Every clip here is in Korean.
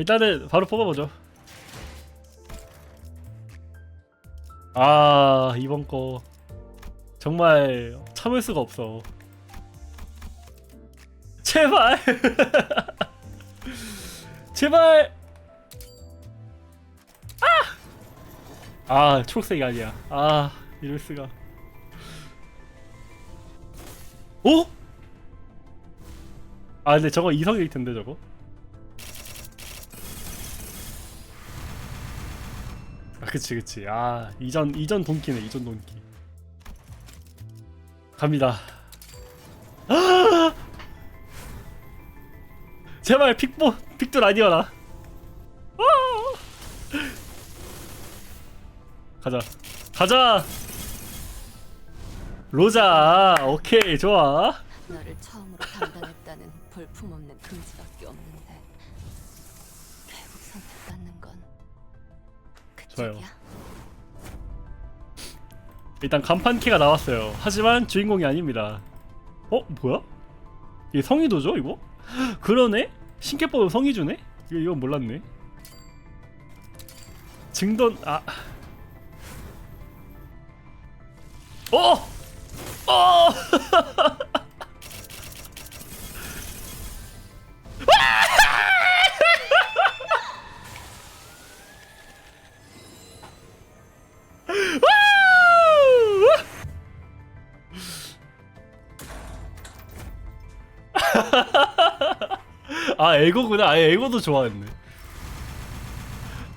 일단은 바로 뽑아보죠. 아 이번 거 정말 참을 수가 없어. 제발 제발 아! 아 초록색이 아니야. 아 이럴 수가. 오? 아 근데 저거 이성일 텐데 저거. 아 그치 그치. 아 이전 이전 돈키네 이전 돈키 갑니다. 아! 제발 픽보 픽돌 아니어라 아! 가자. 가자! 로자 오케이 좋아. 너를 처음으로 담당했다는 볼품없는 금지밖에 없는데 결국 선택받는 건 좋아요. 그쪽이야. 일단 간판 키가 나왔어요 하지만 주인공이 아닙니다 어 뭐야 이게 성의도죠 이거 그러네 신캐법은 성의 주네 이거 이건 몰랐네 증돈 아 어! 어! 아 에고구나. 아 에고도 좋아했네.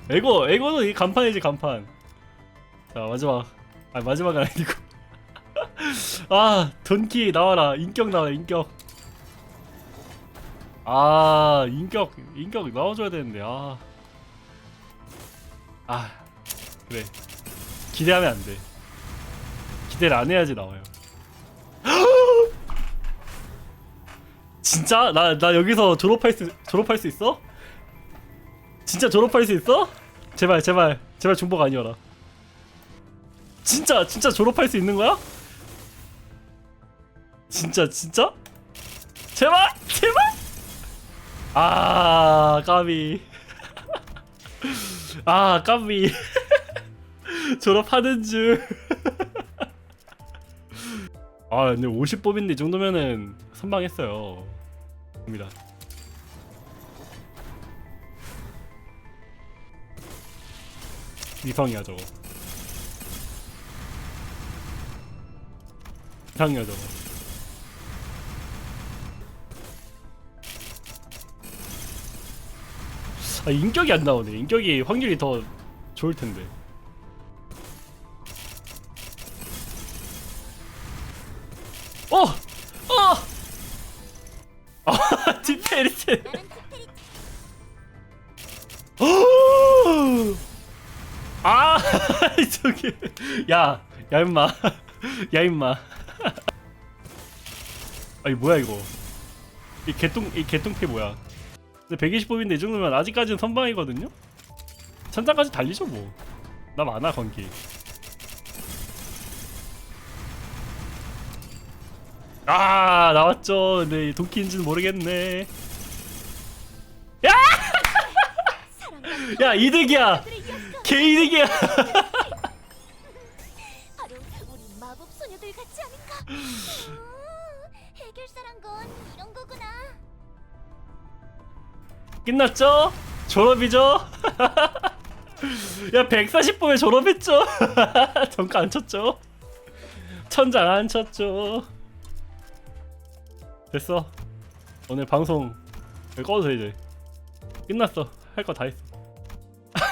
에고 에고도 이 간판이지 간판. 자 마지막. 아 마지막은 아니고. 아 돈키 나와라. 인격 나와라 인격. 아 인격 인격 나와줘야 되는데 아. 아, 그래. 기대하면 안돼. 기대를 안 해야지 나와요 진짜? 나, 나 여기서 졸업할 수, 졸업할 수 있어? 진짜 졸업할 수 있어? 제발, 제발, 제발 중복 아니어라. 진짜, 진짜 졸업할 수 있는 거야? 진짜, 진짜? 제발, 제발! 아, 까비. 아, 까비. 졸업하는 줄. 아, 근데 50 뽑인데 이 정도면은 선방했어요. 입니다. 이성이야 저거. 이상이야 저거. 아 인격이 안 나오네. 인격이 확률이 더 좋을 텐데. 어! 어! 페리트. 아, 저기. 야, 야 임마. 야 임마. 아니 뭐야 이거. 이 개똥 이 개똥패 뭐야? 근데 120뽑인데 이 정도면 아직까지는 선방이거든요. 천장까지 달리죠 뭐. 나 많아 건기. 아 나왔죠. 이 도끼인지는 모르겠네. 야 이득이야. 개 이득이야. 바로 우리 마법 소녀들 같지 않은가? 음, 해결사란 건 이런 거구나. 끝났죠? 졸업이죠? 야 140분에 졸업했죠? 정가 안 쳤죠? 천장 안 쳤죠? 됐어 오늘 방송 꺼도 돼 이제 끝났어 할 거 다 했어